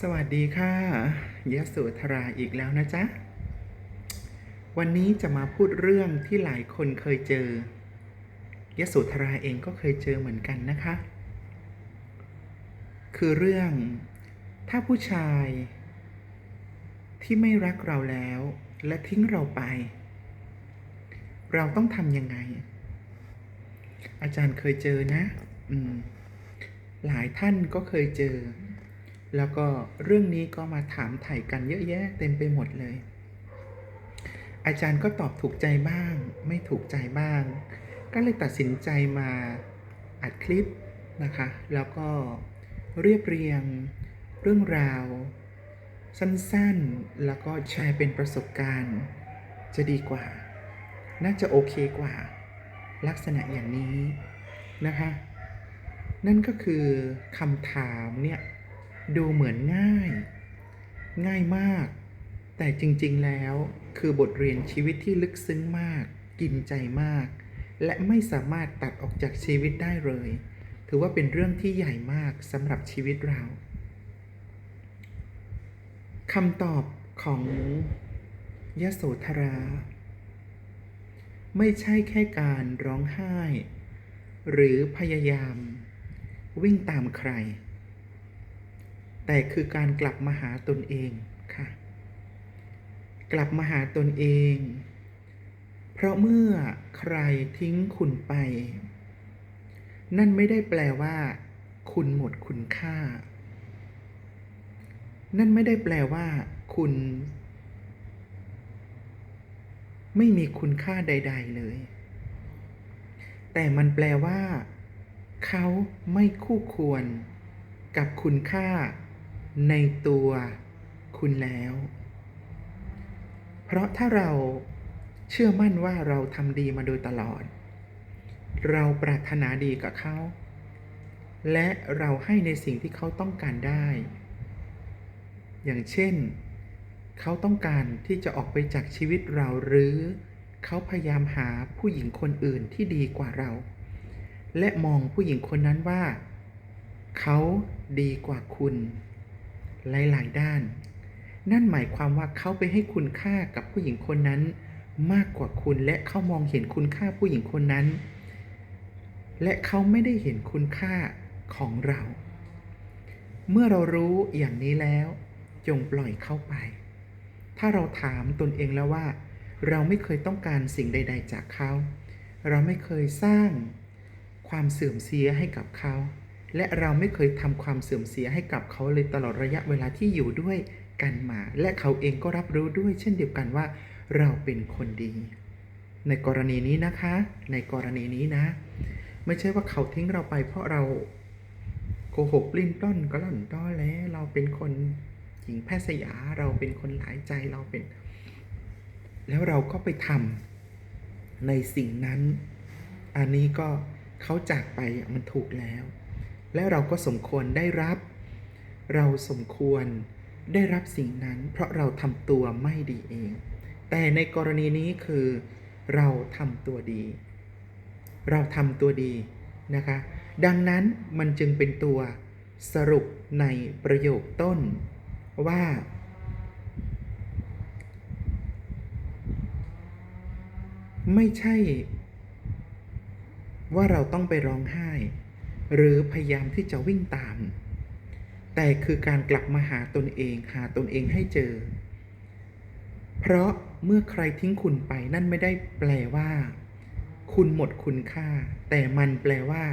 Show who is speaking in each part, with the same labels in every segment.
Speaker 1: สวัสดีค่ะยโสธราอีกแล้วนะจ๊ะ วันนี้จะมาพูดเรื่องที่หลายคนเคยเจอยโสธราเองก็เคยเจอเหมือนกันนะคะ คือเรื่องถ้าผู้ชายที่ไม่รักเราแล้วและทิ้งเราไป เราต้องทำยังไง อาจารย์เคยเจอนะอืมหลายท่านก็เคยเจอ แล้วก็เรื่องนี้ก็มาถามไถ่กันเยอะแยะเต็มไปหมดเลย อาจารย์ก็ตอบถูกใจบ้าง ไม่ถูกใจบ้าง ก็เลยตัดสินใจมาอัดคลิปนะคะ แล้วก็เรียบเรียงเรื่องราว สั้นๆ แล้วก็แชร์เป็นประสบการณ์ จะดีกว่า น่าจะโอเคกว่า ลักษณะอย่างนี้นะคะ นั่นก็คือคำถามเนี่ย ดูเหมือนง่าย ง่ายมาก แต่จริงๆแล้วคือบทเรียนชีวิตที่ลึกซึ้งมาก กินใจมาก และไม่สามารถตัดออกจากชีวิตได้เลย ถือว่าเป็นเรื่องที่ใหญ่มากสำหรับชีวิตเราคำตอบของยโสธรา ไม่ใช่แค่การร้องไห้ หรือพยายาม วิ่งตามใคร แต่คือการกลับมาหาตนเองค่ะ กลับมาหาตนเอง เพราะเมื่อใครทิ้งคุณไป นั่นไม่ได้แปลว่า คุณหมดคุณค่า นั่นไม่ได้แปลว่า คุณ ไม่มีคุณค่าใด ๆ เลย แต่มันแปลว่า เขาไม่คู่ควรกับคุณค่า ในตัวคุณแล้ว เพราะถ้าเราเชื่อมั่นว่าเราทำดีมาโดยตลอด เราปรารถนาดีกับเขา และเราให้ในสิ่งที่เขาต้องการได้ อย่างเช่น เขาต้องการที่จะออกไปจากชีวิตเราหรือเขาพยายามหาผู้หญิงคนอื่นที่ดีกว่าเรา และมองผู้หญิงคนนั้นว่า เขาดีกว่าคุณ หลาย ๆ ด้าน นั่นหมายความว่าเขาไปให้คุณค่ากับผู้หญิงคนนั้น มากกว่าคุณและเขามองเห็นคุณค่าผู้หญิงคนนั้น และเขาไม่ได้เห็นคุณค่าของเรา เมื่อเรารู้อย่างนี้แล้ว จงปล่อยเข้าไป ถ้าเราถามตนเองแล้วว่า เราไม่เคยต้องการสิ่งใด ๆ จากเขา เราไม่เคยสร้างความเสื่อมเสียให้กับเขา และเราไม่เคยทำความเสื่อมเสียให้กับเขาเลยตลอดระยะเวลาที่อยู่ด้วยกันมา และเขาเองก็รับรู้ด้วย เช่นเดียวกันว่า เราเป็นคนดี ในกรณีนี้นะคะ ในกรณีนี้นะ ไม่ใช่ว่าเขาทิ้งเราไป เพราะเราโกหกปลิ้นปล้อนก็หล่อนต้อแล้ว เราเป็นคนหญิงแพทย์สยาเราเป็นคนหลายใจเราเป็น แล้วเราก็ไปทำในสิ่งนั้น อันนี้ก็เขาจากไปมันถูกแล้ว และเราก็สมควรได้รับ เราสมควรได้รับสิ่งนั้น เพราะเราทำตัวไม่ดีเอง แต่ในกรณีนี้คือเราทำตัวดี เราทำตัวดีนะคะ ดังนั้นมันจึงเป็นตัวสรุปในประโยคต้นว่า ไม่ใช่ว่าเราต้องไปร้องไห้ หรือพยายามที่จะวิ่งตาม แต่คือการกลับมาหาตนเองหาตนเองให้เจอ เพราะเมื่อใครทิ้งคุณไปนั่นไม่ได้แปลว่า คุณหมดคุณค่า แต่มันแปลว่า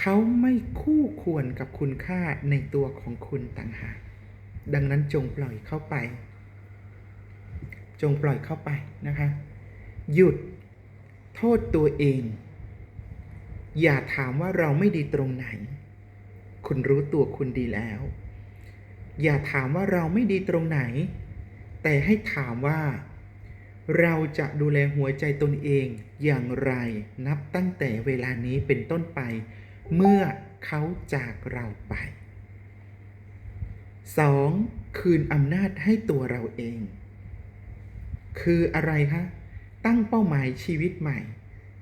Speaker 1: เขาไม่คู่ควรกับคุณค่าในตัวของคุณต่างหากดังนั้นจงปล่อยเข้าไป จงปล่อยเข้าไปนะคะ หยุดโทษตัวเอง อย่าถามว่าเราไม่ดีตรงไหน คุณรู้ตัวคุณดีแล้ว อย่าถามว่าเราไม่ดีตรงไหน แต่ให้ถามว่า เราจะดูแลหัวใจตนเองอย่างไรนับตั้งแต่เวลานี้เป็นต้นไป เมื่อเขาจากเราไป 2. คืนอำนาจให้ตัวเราเอง คืออะไรคะ ตั้งเป้าหมายชีวิตใหม่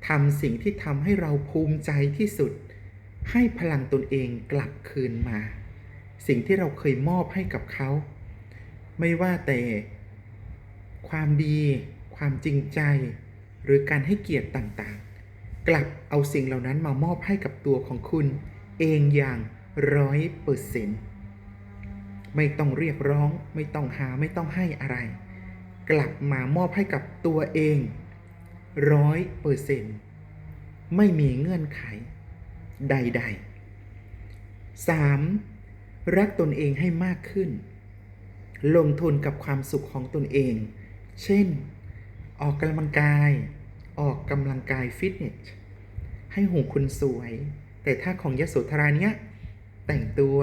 Speaker 1: ทำสิ่งที่ทำให้เราภูมิใจที่สุด ให้พลังตนเองกลับคืนมา สิ่งที่เราเคยมอบให้กับเขา ไม่ว่าแต่ความดี ความจริงใจ หรือการให้เกียรติต่างๆ กลับเอาสิ่งเหล่านั้นมามอบให้กับตัวของคุณ เองอย่างร้อยเปอร์เซ็นต์ไม่ต้องเรียกร้อง ไม่ต้องหาไม่ต้องให้อะไร กลับมามอบให้กับตัวเอง ร้อยเปอร์เซ็นต์ไม่มีเงื่อนไข ใด ๆ 3. รักตนเองให้มากขึ้น ลงทุนกับความสุขของตนเอง เช่น ออกกำลังกาย ออกกำลังกายฟิตเนส ให้หูคุณสวย แต่ถ้าของยโสธราเนี้ย แต่งตัว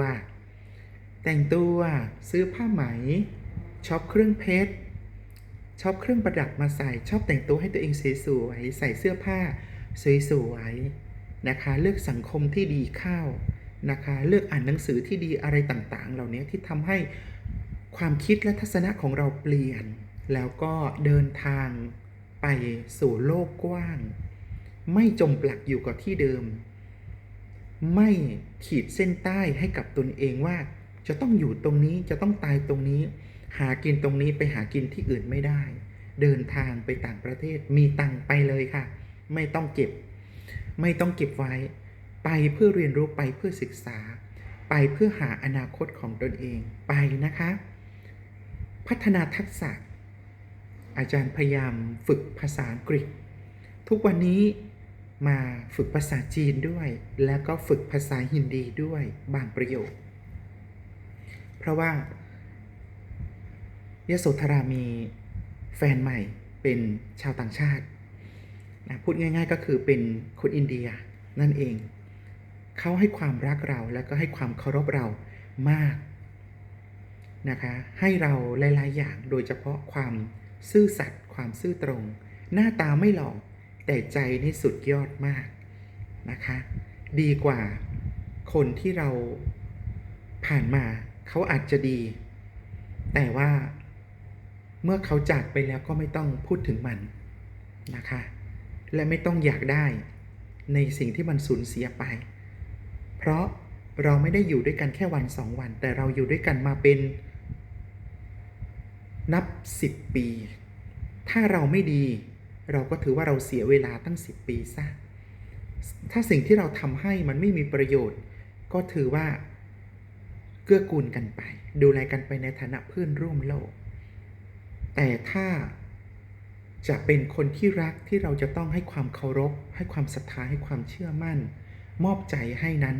Speaker 1: แต่งตัวซื้อผ้าไหมช็อปเครื่องเพชร ชอบเครื่องประดับมาใส่ ชอบแต่งตัวให้ตัวเองสวยๆ ใส่เสื้อผ้าสวยๆ นะคะ เลือกสังคมที่ดีเข้านะคะ เลือกอ่านหนังสือที่ดีอะไรต่างๆ เหล่านี้ที่ทำให้ความคิดและทัศนะของเราเปลี่ยน แล้วก็เดินทางไปสู่โลกกว้าง ไม่จมปลักอยู่กับที่เดิม ไม่ขีดเส้นใต้ให้กับตนเองว่าจะต้องอยู่ตรงนี้จะต้องตายตรงนี้ หากินตรงนี้ไปหากินที่อื่นไม่ได้ เดินทางไปต่างประเทศมีตังไปเลยค่ะ ไม่ต้องเก็บ ไม่ต้องเก็บไว้ ไปเพื่อเรียนรู้ไปเพื่อศึกษา ไปเพื่อหาอนาคตของตนเองไปนะคะ พัฒนาทักษะ อาจารย์พยายามฝึกภาษาอังกฤษ ทุกวันนี้มาฝึกภาษาจีนด้วย แล้วก็ฝึกภาษาฮินดีด้วยบางประโยค เพราะว่า ยโสธรามีแฟนใหม่เป็นชาวต่างชาตินะพูดง่ายๆก็คือเป็นคนอินเดียนั่นเอง เขาให้ความรักเราแล้วก็ให้ความเคารพเรามากนะคะให้เราหลายๆอย่างโดยเฉพาะความซื่อสัตย์ความซื่อตรง หน้าตาไม่หล่อแต่ใจนี่สุดยอดมากนะคะ ดีกว่าคนที่เราผ่านมาเขาอาจจะดี แต่ว่า เมื่อเขาจากไปแล้วก็ไม่ต้องพูดถึงมันนะคะ และไม่ต้องอยากได้ในสิ่งที่มันสูญเสียไป เพราะเราไม่ได้อยู่ด้วยกันแค่วันสองวัน แต่เราอยู่ด้วยกันมาเป็นนับสิบปี ถ้าเราไม่ดี เราก็ถือว่าเราเสียเวลาตั้งสิบปีซะ ถ้าสิ่งที่เราทำให้มันไม่มีประโยชน์ ก็ถือว่าเกื้อกูลกันไป ดูแลกันไปในฐานะเพื่อนร่วมโลก แต่ถ้าจะเป็นคนที่รักที่เราจะต้องให้ความเคารพ ให้ความศรัทธาให้ความเชื่อมั่น มอบใจให้นั้น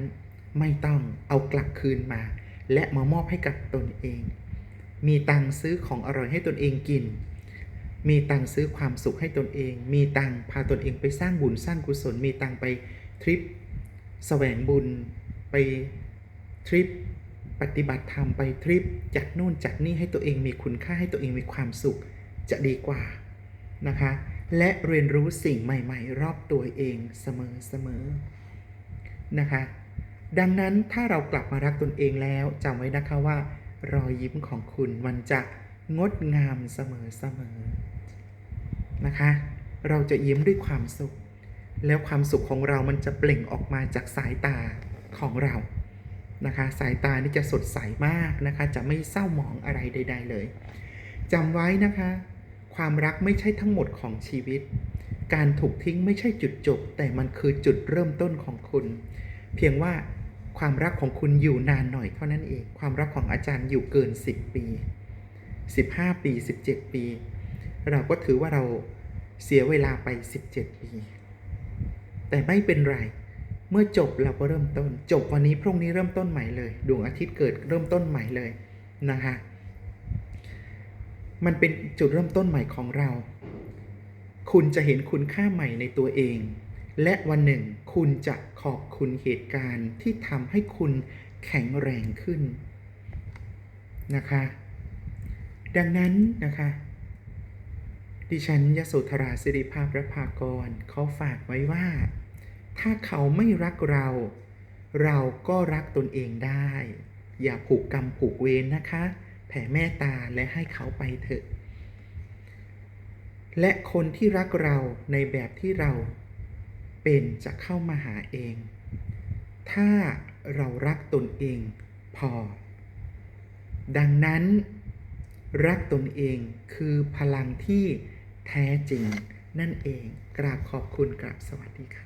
Speaker 1: ไม่ต้องเอากลับคืนมา และมามอบให้กับตนเอง มีตังซื้อของอร่อยให้ตนเองกิน มีตังซื้อความสุขให้ตนเอง มีตังพาตนเองไปสร้างบุญสร้างกุศล มีตังไปทริปแสวงบุญไปทริป ปฏิบัติธรรมไปทริปจัดนู่นจัดนี่ให้ตัวเองมีคุณค่าให้ตัวเองมีความสุขจะดีกว่านะคะ และเรียนรู้สิ่งใหม่ๆ รอบตัวเองเสมอๆนะคะ ดังนั้นถ้าเรากลับมารักตนเองแล้วจำไว้นะคะว่า รอยยิ้มของคุณมันจะงดงามเสมอๆนะคะ เราจะยิ้มด้วยความสุข แล้วความสุขของเรามันจะเปล่งออกมาจากสายตาของเรา นะคะ สายตานี่จะสดใสมากนะคะ จะไม่เศร้าหมองอะไรใด ๆ เลยจำไว้นะคะ ความรักไม่ใช่ทั้งหมดของชีวิต การถูกทิ้งไม่ใช่จุดจบ แต่มันคือจุดเริ่มต้นของคุณ เพียงว่าความรักของคุณอยู่นานหน่อยเท่านั้นเอง ความรักของอาจารย์อยู่เกิน 10 ปี 15 ปี 17 ปี เราก็ถือว่าเราเสียเวลาไป 17 ปี แต่ไม่เป็นไร เมื่อจบเราก็เริ่มต้น จบวันนี้พรุ่งนี้เริ่มต้นใหม่เลย ดวงอาทิตย์เกิดเริ่มต้นใหม่เลยนะคะมันเป็นจุดเริ่มต้นใหม่ของเรา คุณจะเห็นคุณค่าใหม่ในตัวเอง และวันหนึ่งคุณจะขอบคุณเหตุการณ์ที่ทำให้คุณแข็งแรงขึ้นนะคะ ดังนั้นนะคะ ดิฉันยโสธราสิริภาพระภากรเขาฝากไว้ว่า ถ้าเขาไม่รักเรา เราก็รักตนเองได้ อย่าผูกกรรมผูกเวรนนะคะ แผ่เมตตาและให้เขาไปเถอะ และคนที่รักเราในแบบที่เราเป็นจะเข้ามาหาเอง ถ้าเรารักตนเองพอ ดังนั้น รักตนเองคือพลังที่แท้จริงนั่นเอง กราบขอบคุณกราบสวัสดีค่ะ